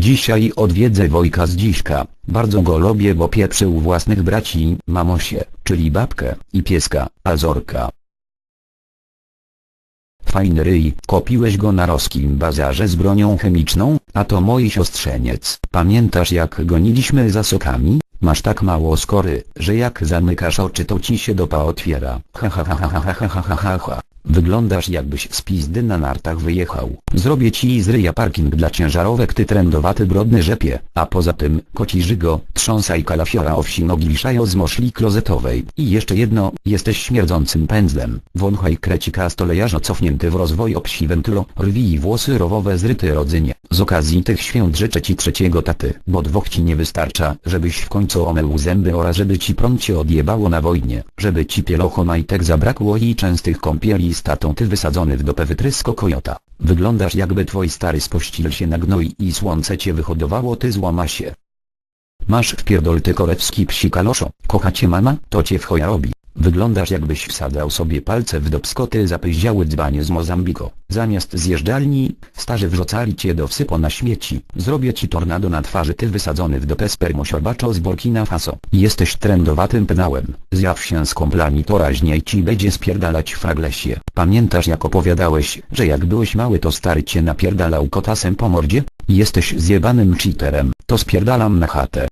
Dzisiaj odwiedzę Wojka z Dziśka. Bardzo go lubię, bo pieprzył własnych braci, mamosie, czyli babkę i pieska, Azorka. Fajny ryj, kopiłeś go na roskim bazarze z bronią chemiczną, a to mój siostrzeniec. Pamiętasz jak goniliśmy za sokami? Masz tak mało skory, że jak zamykasz oczy to ci się dopa otwiera. Ha ha ha ha ha ha ha ha ha. Wyglądasz jakbyś z pizdy na nartach wyjechał. Zrobię ci z ryja parking dla ciężarówek ty trendowaty brodny rzepie, a poza tym, koci żygo, trząsaj kalafiora owsi nogi liszajo z moszli klozetowej. I jeszcze jedno, jesteś śmierdzącym pędzlem. Wąchaj krecika stolejarzo cofnięty w rozwój obsi wentylo, rwij włosy rowowe zryty rodzynie. Z okazji tych świąt życzę ci trzeciego taty, bo dwóch ci nie wystarcza, żebyś w końcu omył zęby oraz żeby ci prąd cię odjebało na wojnie, żeby ci pielocho majtek zabrakło i częstych kąpieli z tatą ty wysadzony w dopę wytrysko kojota. Wyglądasz jakby twój stary spościl się na gnoi i słońce cię wyhodowało ty złama się. Masz wpierdol ty korewski psi kaloszo, kocha cię mama, to cię w choja robi. Wyglądasz jakbyś wsadzał sobie palce w dopskoty zapyździały dzbanie z Mozambiko. Zamiast zjeżdżalni, starzy wrzucali cię do wsypo na śmieci. Zrobię ci tornado na twarzy ty wysadzony w dopę spermosiobaczo z Burkina Faso. Jesteś trendowatym penałem. Zjaw się z komplami to raźniej ci będzie spierdalać fraglesie. Pamiętasz jak opowiadałeś, że jak byłeś mały to stary cię napierdalał kotasem po mordzie? Jesteś zjebanym cheaterem, to spierdalam na chatę.